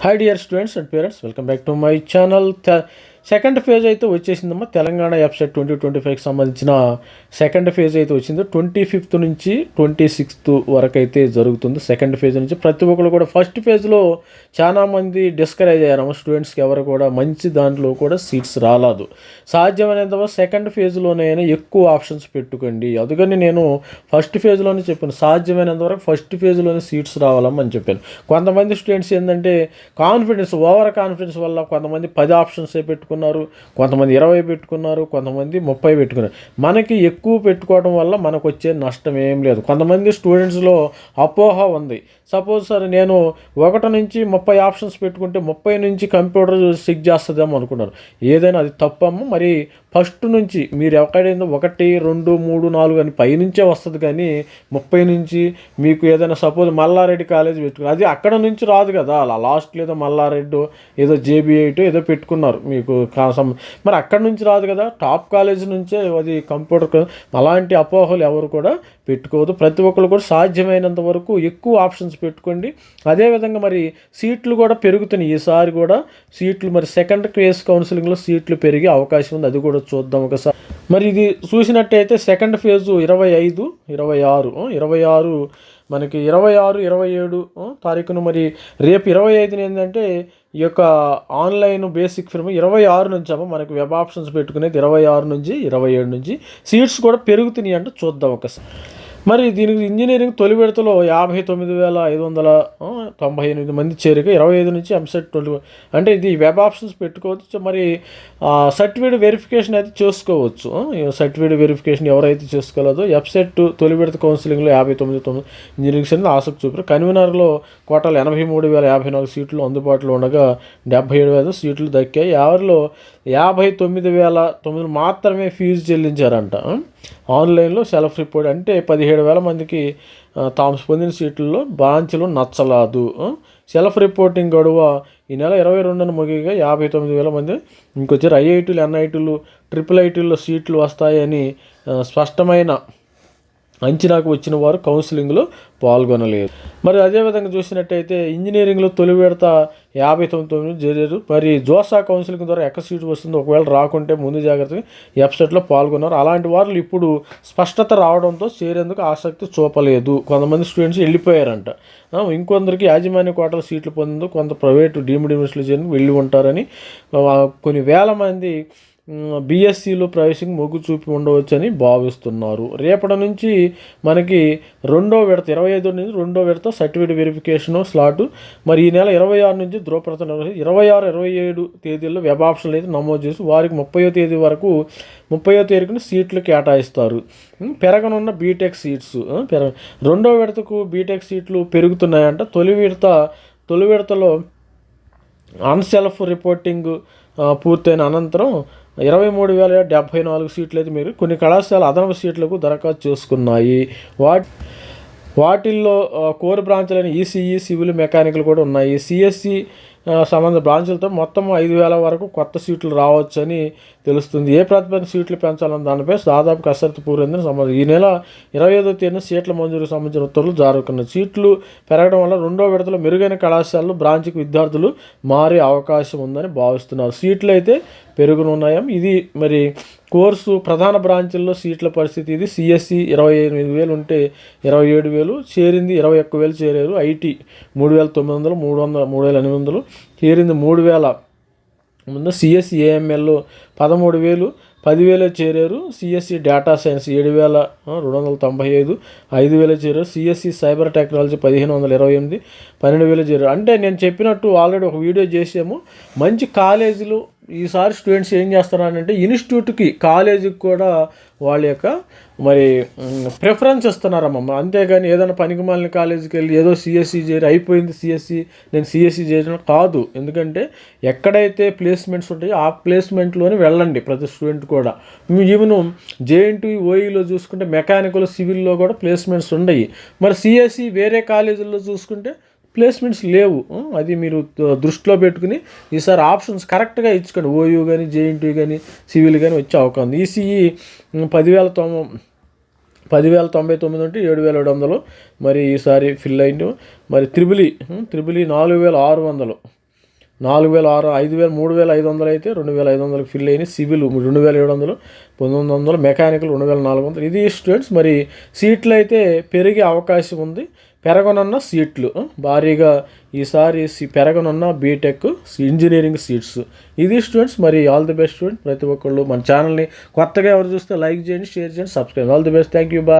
Hi dear students and parents, welcome back to my channel. Second phase అయితే వచ్చేసిందమ్మా. Telangana website twenty twenty ఫైవ్కి సంబంధించిన second phase అయితే వచ్చింది. ట్వంటీ ఫిఫ్త్ నుంచి ట్వంటీ సిక్స్త్ వరకు అయితే జరుగుతుంది సెకండ్ ఫేజ్ నుంచి. ప్రతి ఒక్కరు కూడా ఫస్ట్ ఫేజ్లో చాలామంది డిస్కరేజ్ అయ్యారమ్మ. స్టూడెంట్స్కి ఎవరు కూడా మంచి దాంట్లో కూడా సీట్స్ రాలేదు. సాధ్యమైనంత సెకండ్ ఫేజ్లోనైనా ఎక్కువ ఆప్షన్స్ పెట్టుకోండి. అందుకని నేను ఫస్ట్ ఫేజ్లోనే చెప్పాను. సాధ్యమైనంత వరకు ఫస్ట్ ఫేజ్లోనే సీట్స్ రావాలమ్మని చెప్పాను. కొంతమంది స్టూడెంట్స్ ఏంటంటే కాన్ఫిడెన్స్ ఓవర్ కాన్ఫిడెన్స్ వల్ల కొంతమంది పది ఆప్షన్సే పెట్టుకున్నారు కొంతమంది ఇరవై పెట్టుకున్నారు కొంతమంది ముప్పై పెట్టుకున్నారు. మనకి ఎక్కువ పెట్టుకోవడం వల్ల మనకు వచ్చే నష్టం ఏం లేదు. కొంతమంది స్టూడెంట్స్లో అపోహ ఉంది. సపోజ్ సార్ నేను ఒకటి నుంచి ముప్పై ఆప్షన్స్ పెట్టుకుంటే ముప్పై నుంచి కంప్యూటర్ సిక్ చేస్తుందేమో అనుకున్నారు. ఏదైనా అది తప్పమ్మ మరి ఫస్ట్ నుంచి మీరు ఎవరికైనా ఒకటి రెండు మూడు నాలుగు అని పైనుంచే వస్తుంది కానీ ముప్పై నుంచి మీకు ఏదైనా సపోజ్ మల్లారెడ్డి కాలేజ్ పెట్టుకున్నారు. అది అక్కడ నుంచి రాదు కదా. అలా లాస్ట్ ఏదో మల్లారెడ్డి ఏదో జేబీ ఎయిట్ ఏదో పెట్టుకున్నారు మీకు కాసం మరి అక్కడ నుంచి రాదు కదా. టాప్ కాలేజ్ నుంచే అది కంప్యూటర్ అలాంటి అపోహలు ఎవరు కూడా పెట్టుకోవద్దు. ప్రతి ఒక్కరు కూడా సాధ్యమైనంత వరకు ఎక్కువ ఆప్షన్స్ పెట్టుకోండి. అదేవిధంగా మరి సీట్లు కూడా పెరుగుతున్నాయి. ఈసారి కూడా సీట్లు మరి సెకండ్ క్రేస్ కౌన్సిలింగ్లో సీట్లు పెరిగే అవకాశం ఉంది. అది కూడా చూద్దాం ఒకసారి. మరి ఇది చూసినట్టయితే సెకండ్ ఫేజు ఇరవై ఐదు ఇరవై ఆరు ఇరవై ఆరు మనకి ఇరవై ఆరు ఇరవై ఏడు తారీఖున మరి రేపు ఇరవై ఐదున ఏంటంటే ఈ యొక్క ఆన్లైన్ బేసిక్ ఫిల్మ్ ఇరవై ఆరు నుంచి అమ్మ మనకి వెబ్ ఆప్షన్స్ పెట్టుకునేది ఇరవై ఆరు నుంచి ఇరవై ఏడు నుంచి. సీట్స్ కూడా పెరుగుతున్నాయి అంటే చూద్దాం ఒకసారి. మరి దీనికి ఇంజనీరింగ్ తొలి విడతలో యాభై తొమ్మిది వేల ఐదు వందల తొంభై ఎనిమిది మంది చేరిక ఇరవై ఐదు నుంచి ఎంసెట్ ట్వంటీ అంటే ఇది వెబ్ ఆప్షన్స్ పెట్టుకోవచ్చు. మరి సర్టిఫికేట్ వెరిఫికేషన్ అయితే చేసుకోవచ్చు. సర్టిఫికేట్ వెరిఫికేషన్ ఎవరైతే చేసుకోలేదో వెబ్సైట్ తొలి విడత కౌన్సిలింగ్లో యాభై తొమ్మిది తొమ్మిది ఇంజనీరింగ్ సీట్లు ఆసక్తి చూపారు. కన్వీనర్లో కోటాలు ఎనభై మూడు వేల యాభై నాలుగు సీట్లు అందుబాటులో ఉండగా డెబ్బై ఏడు వేల సీట్లు దక్కాయి. ఎవరిలో యాభై తొమ్మిది వేల తొమ్మిది మాత్రమే ఫీజు చెల్లించారంట. ఆన్లైన్లో సెల్ఫ్ రిపోర్ట్ అంటే పదిహేడు వేల మందికి తాము పొందిన సీట్లలో బ్రాంచ్లు నచ్చలేదు. సెల్ఫ్ రిపోర్టింగ్ గడువ ఈ నెల ఇరవై రెండున ముగిగా యాభై తొమ్మిది వేల మంది ఇంకొచ్చారు. ఐఐటీలు ఎన్ఐటీలు ట్రిపుల్ ఐటీల్లో సీట్లు వస్తాయని స్పష్టమైన అంచనాకు వచ్చిన వారు కౌన్సిలింగ్లో పాల్గొనలేదు మరి అదేవిధంగా చూసినట్టయితే ఇంజనీరింగ్లో తొలి విడత యాభై తొమ్మిది తొమ్మిది మరి జోసా కౌన్సిలింగ్ ద్వారా ఎక్క సీటు వస్తుందో? ఒకవేళ రాకుంటే ముందు జాగ్రత్తగా వెబ్సైట్లో పాల్గొన్నారు. అలాంటి వారు ఇప్పుడు స్పష్టత రావడంతో చేరేందుకు ఆసక్తి చూపలేదు. కొంతమంది స్టూడెంట్స్ వెళ్ళిపోయారంట. ఇంకొందరికి యాజమాన్య కోటల సీట్లు పొందేందుకు కొంత ప్రైవేటు డీమ్డ్ యూనివర్సిటీలు చేరి వెళ్ళి ఉంటారని కొన్ని వేల మంది బీఎస్సీలో ప్రవేశం మొగ్గు చూపి ఉండవచ్చని భావిస్తున్నారు. రేపటి నుంచి మనకి రెండో విడత ఇరవై ఐదు నుంచి రెండో విడత సర్టిఫికేట్ వెరిఫికేషన్ స్లాట్. మరి ఈ నెల ఇరవై ఆరు నుంచి ధ్రువప్రత నిర్వహించి ఇరవై ఆరు ఇరవై ఏడు తేదీల్లో వెబ్ ఆప్షన్లు అయితే నమోదు చేసి వారికి ముప్పయో తేదీ వరకు ముప్పయో తేదీకి సీట్లు కేటాయిస్తారు. పెరగనున్న బీటెక్ సీట్స్ పెర పెరగ రెండో విడతకు బీటెక్ సీట్లు పెరుగుతున్నాయంట. తొలి విడత తొలి విడతలో అన్సెల్ఫ్ రిపోర్టింగ్ పూర్తయిన అనంతరం ఇరవై మూడు వేల డెబ్భై నాలుగు సీట్లు అయితే మీరు కొన్ని కళాశాల అదనపు సీట్లకు దరఖాస్తు చేసుకున్నాయి. వాటి వాటిల్లో కోర్ బ్రాంచ్లైన ఈసీఈ సివిల్ మెకానికల్ కూడా ఉన్నాయి. సిఎస్సి సంబంధ బ్రాంచులతో మొత్తం ఐదు వేల వరకు కొత్త సీట్లు రావచ్చని తెలుస్తుంది. ఏ ప్రతిపాదన సీట్లు పెంచాలన్న దానిపై దాదాపు కసరత్తు పూరైందని సంబంధం. ఈ నెల ఇరవై ఐదో తేదీన సీట్ల మంజూరుకు సంబంధించిన ఉత్తర్వులు జారుకున్నాయి సీట్లు పెరగడం వల్ల రెండో విడతలో మెరుగైన కళాశాలలు బ్రాంచ్కి విద్యార్థులు మారే అవకాశం ఉందని భావిస్తున్నారు. సీట్లు అయితే పెరుగునున్నాయం. ఇది మరి కోర్సు ప్రధాన బ్రాంచుల్లో సీట్ల పరిస్థితి ఇది. సిఎస్సి ఇరవై ఎనిమిది వేలు ఉంటే ఇరవై ఏడు వేలు చేరింది ఇరవై ఒక్క వేలు చేరారు. ఐటీ మూడు వేల తొమ్మిది వందలు మూడు వందల మూడు వేల ఎనిమిది వందలు చేరింది మూడు వేల. ముందు సిఎస్సి ఏఎంఎల్ పదమూడు వేలు పదివేలు చేరారు. సిఎస్సి డేటా సైన్స్ ఏడు వేల రెండు వందల తొంభై ఐదు ఐదు వేలు చేరారు. సిఎస్సి సైబర్ టెక్నాలజీ పదిహేను వందల ఇరవై ఎనిమిది పన్నెండు వేలు చేరారు. అంటే నేను చెప్పినట్టు ఆల్రెడీ ఒక వీడియో చేసాము. మంచి కాలేజీలు ఈసారి స్టూడెంట్స్ ఏం చేస్తున్నారంటే ఇన్స్టిట్యూట్కి కాలేజీకి కూడా వాళ్ళ యొక్క మరి ప్రిఫరెన్స్ ఇస్తున్నారమ్మ. అంతేగాని ఏదైనా పనికిమాలిన కాలేజీకి వెళ్ళి ఏదో సిఎస్సి చేరి అయిపోయింది సిఎస్సి నేను సిఎస్సి చేయడం కాదు. ఎందుకంటే ఎక్కడైతే ప్లేస్మెంట్స్ ఉంటాయో ఆ ప్లేస్మెంట్లోనే వెళ్ళండి ప్రతి స్టూడెంట్ కూడా. ఈవెన్ జేఎన్టీ ఓఈలో చూసుకుంటే మెకానికల్ సివిల్లో కూడా ప్లేస్మెంట్స్ ఉన్నాయి. మరి సిఎస్సి వేరే కాలేజీల్లో చూసుకుంటే ప్లేస్మెంట్స్ లేవు. అది మీరు దృష్టిలో పెట్టుకుని ఈసారి ఆప్షన్స్ కరెక్ట్గా ఇచ్చుకోండి. ఓయూ కానీ జేఎన్టీ కానీ సివిల్ కానీ వచ్చే అవకాశం ఈసీఈ పదివేల తొమ్మ పదివేల తొంభై తొమ్మిది ఉంటే ఏడు వేల ఏడు వందలు. మరి ఈసారి ఫిల్ అయింది మరి త్రిబులి త్రిబులి నాలుగు వేల ఆరు వందలు. నాలుగు వేల ఆరు ఐదు వేల మూడు వేల ఐదు వందలు అయితే రెండు వేల ఐదు వందలకు ఫిల్ అయినాయి. సివిల్ రెండు వేల ఏడు వందలు పంతొమ్మిది వందలు మెకానికల్ రెండు వేల నాలుగు వందలు. ఇది స్టూడెంట్స్ మరి సీట్లు అయితే పెరిగే అవకాశం ఉంది. పెరగనున్న సీట్లు. భారీగా ఈసారి పెరగనున్న బీటెక్ ఇంజనీరింగ్ సీట్స్ ఇది స్టూడెంట్స్ మరి ఆల్ ది బెస్ట్ స్టూడెంట్ ప్రతి ఒక్కళ్ళు. మన ఛానల్ని కొత్తగా ఎవరు చూస్తే లైక్ చేయండి షేర్ చేయండి subscribe all the best. Thank you bye